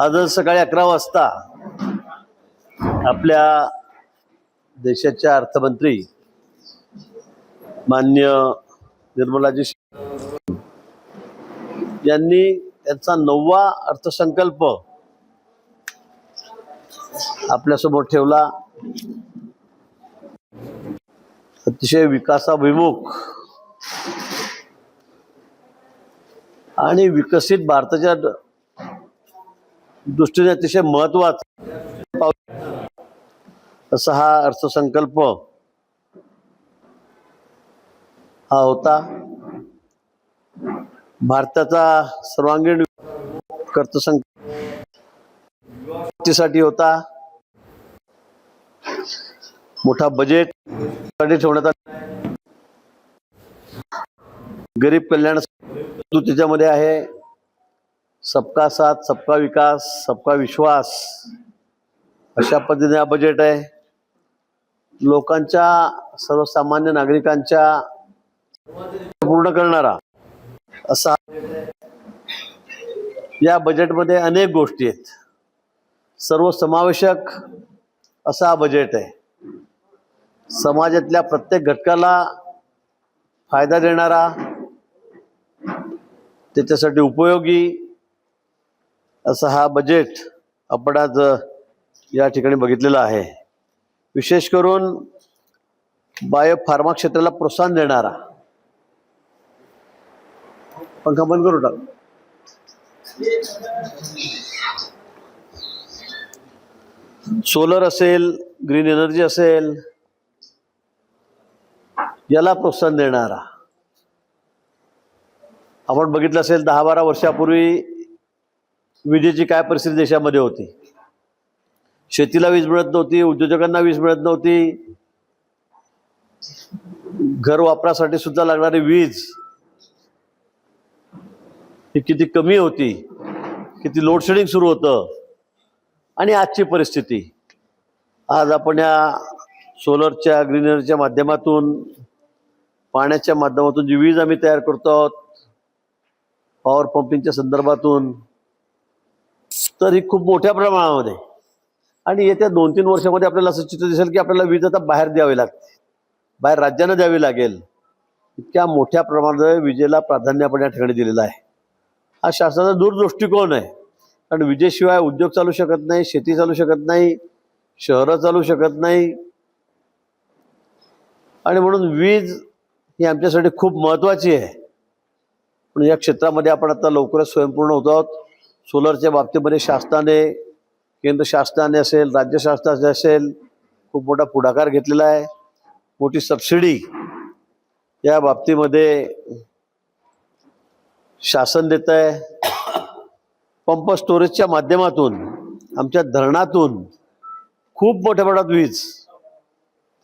आज सकाळी अकरा वाजता आपल्या देशाच्या अर्थमंत्री मान्य निर्मलाजी यांनी त्यांचा नववा अर्थसंकल्प आपल्यासमोर ठेवला. अतिशय विकासाभिमुख आणि विकसित भारताच्या दृष्टीने अतिशय महत्त्वाचा. असा हा अर्थसंकल्प हा होता. भारताचा सर्वांगीण अर्थसंकल्पसाठी होता. मोठा बजेट ठेवण्यात आला. गरीब कल्याण त्याच्यामध्ये आहे. सबका साथ सबका विकास सबका विश्वास. अशा पद्धतीने हा बजेट आहे. लोकांच्या सर्वसामान्य नागरिकांच्या पूर्ण करणारा असा या बजेटमध्ये अनेक गोष्टी आहेत. सर्व समावेशक असा हा बजेट आहे. समाजातल्या प्रत्येक घटकाला फायदा देणारा त्याच्यासाठी उपयोगी असा हा बजेट आपण आज या ठिकाणी बघितलेला आहे. विशेष करून बायो फार्मा क्षेत्राला प्रोत्साहन देणारा. पंखा बंद करू टाक. सोलर असेल ग्रीन एनर्जी असेल याला प्रोत्साहन देणारा. आपण बघितलं असेल दहा बारा वर्षापूर्वी विजेची काय परिस्थिती देशामध्ये होती? शेतीला वीज मिळत नव्हती उद्योजकांना वीज मिळत नव्हती. घर वापरासाठी सुद्धा लागणारी वीज ही किती कमी होती किती लोडशेडिंग सुरू होतं आणि आजची परिस्थिती. आज आपण या सोलरच्या ग्रीन एनर्जीच्या माध्यमातून पाण्याच्या माध्यमातून जी वीज आम्ही तयार करतो आहोत पॉवर पंपिंगच्या संदर्भातून तर ही खूप मोठ्या प्रमाणामध्ये. आणि येत्या दोन तीन वर्षामध्ये आपल्याला असं चित्र दिसेल की आपल्याला वीज आता बाहेर द्यावी लागते. बाहेर राज्यांना द्यावी लागेल. इतक्या मोठ्या प्रमाणात विजेला प्राधान्य आपण या ठिकाणी दिलेलं आहे. हा शासनाचा दूरदृष्टिकोन आहे. कारण विजेशिवाय उद्योग चालू शकत नाही शेती चालू शकत नाही शहरं चालू शकत नाही. आणि म्हणून वीज ही आमच्यासाठी खूप महत्त्वाची आहे. पण या क्षेत्रामध्ये आपण आता लवकरच स्वयंपूर्ण होत आहोत. सोलरच्या बाबतीमध्ये शासनाने केंद्र शासनाने असेल राज्य शासनाने असेल खूप मोठा पुढाकार घेतलेला आहे. मोठी सबसिडी या बाबतीमध्ये शासन देत आहे. पंप स्टोरेजच्या माध्यमातून आमच्या धरणातून खूप मोठ्या प्रमाणात वीज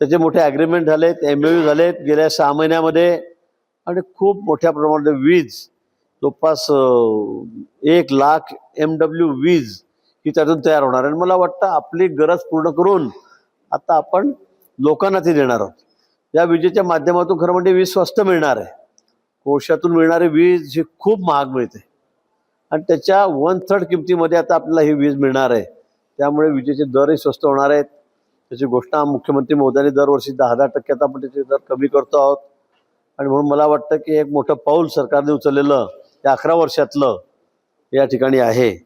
त्याचे मोठे ॲग्रीमेंट झालेत एम यू झालेत. गेल्या सहा महिन्यामध्ये आणि खूप मोठ्या प्रमाणात वीज जवळपास एक लाख एम डब्ल्यू वीज ही त्यातून तयार होणार आहे. आणि मला वाटतं आपली गरज पूर्ण करून आता आपण लोकांना ती देणार आहोत. या विजेच्या माध्यमातून खरं म्हणजे वीज स्वस्त मिळणार आहे. कोळशातून मिळणारी वीज ही खूप महाग मिळते. आणि त्याच्या वन थर्ड किमतीमध्ये आता आपल्याला ही वीज मिळणार आहे. त्यामुळे विजेचे दरही स्वस्त होणार आहेत. त्याची घोषणा मुख्यमंत्री मोदयांनी दरवर्षी दहा दहा टक्क्यात आपण त्याचे दर कमी करतो आहोत. आणि म्हणून मला वाटतं की एक मोठं पाऊल सरकारने उचललेलं या अकरा वर्षातलं या ठिकाणी आहे.